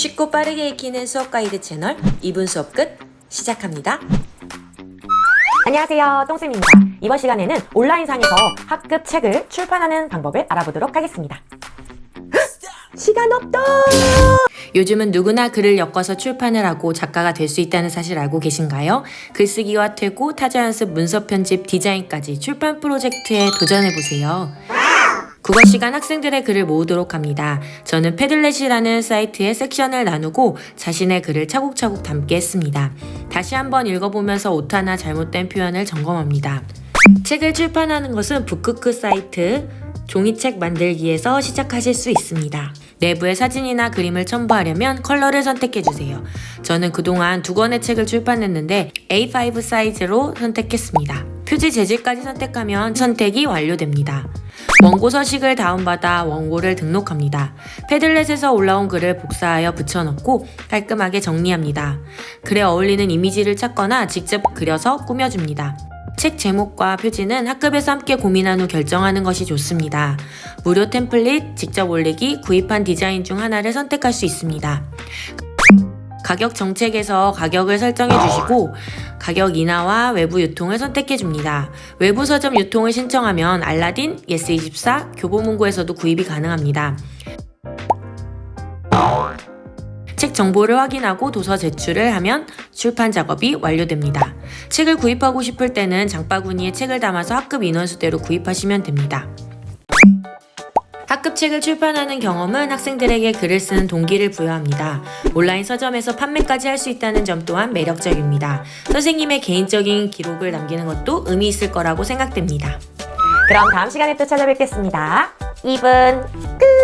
쉽고 빠르게 익히는 수업 가이드 채널 2분 수업 끝 시작합니다. 안녕하세요. 똥쌤입니다. 이번 시간에는 온라인상에서 학급 책을 출판하는 방법을 알아보도록 하겠습니다. 시간 없다! 요즘은 누구나 글을 엮어서 출판을 하고 작가가 될 수 있다는 사실 알고 계신가요? 글쓰기와 퇴고, 타자 연습, 문서 편집, 디자인까지 출판 프로젝트에 도전해보세요. 국어 시간 학생들의 글을 모으도록 합니다. 저는 패들렛이라는 사이트에 섹션을 나누고 자신의 글을 차곡차곡 담게 했습니다. 다시 한번 읽어보면서 오타나 잘못된 표현을 점검합니다. 책을 출판하는 것은 북크크 사이트 종이책 만들기에서 시작하실 수 있습니다. 내부에 사진이나 그림을 첨부하려면 컬러를 선택해주세요. 저는 그동안 두 권의 책을 출판했는데 A5 사이즈로 선택했습니다. 표지 재질까지 선택하면 선택이 완료됩니다. 원고 서식을 다운받아 원고를 등록합니다. 패들렛에서 올라온 글을 복사하여 붙여넣고 깔끔하게 정리합니다. 글에 어울리는 이미지를 찾거나 직접 그려서 꾸며줍니다. 책 제목과 표지는 학급에서 함께 고민한 후 결정하는 것이 좋습니다. 무료 템플릿, 직접 올리기, 구입한 디자인 중 하나를 선택할 수 있습니다. 가격 정책에서 가격을 설정해 주시고 가격 인하와 외부 유통을 선택해 줍니다. 외부 서점 유통을 신청하면 알라딘, 예스24, 교보문고에서도 구입이 가능합니다. 책 정보를 확인하고 도서 제출을 하면 출판 작업이 완료됩니다. 책을 구입하고 싶을 때는 장바구니에 책을 담아서 학급 인원수대로 구입하시면 됩니다. 학급 책을 출판하는 경험은 학생들에게 글을 쓰는 동기를 부여합니다. 온라인 서점에서 판매까지 할 수 있다는 점 또한 매력적입니다. 선생님의 개인적인 기록을 남기는 것도 의미 있을 거라고 생각됩니다. 그럼 다음 시간에 또 찾아뵙겠습니다. 2분 끝!